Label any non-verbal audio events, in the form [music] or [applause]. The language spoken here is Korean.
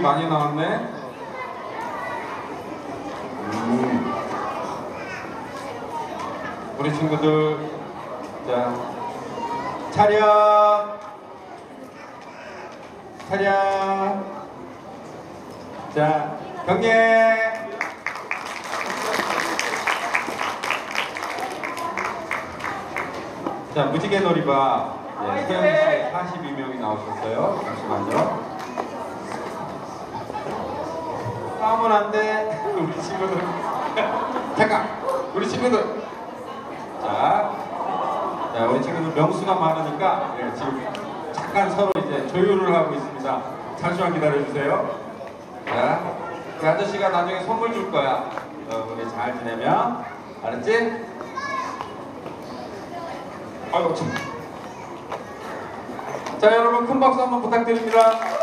많이 나왔네. 음. 우리 친구들, 자, 차렷! 차렷! 자, 경례! 자, 무지개 놀이바 예, 소영 씨 42명이 나오셨어요. 잠시만요. 싸우면 안 돼. [laughs] 우리 친구들. [laughs] 잠깐. 우리 친구들. 자, 자, 우리 친구들 명수가 많으니까 예, 지금 잠깐 서로 이제 조율을 하고 있습니다. 잠시만 기다려 주세요. 자, 그 아저씨가 나중에 선물 줄 거야. 어, 우리 잘 지내면 알았지? 아유 참. 자 여러분 큰 박수 한번 부탁드립니다.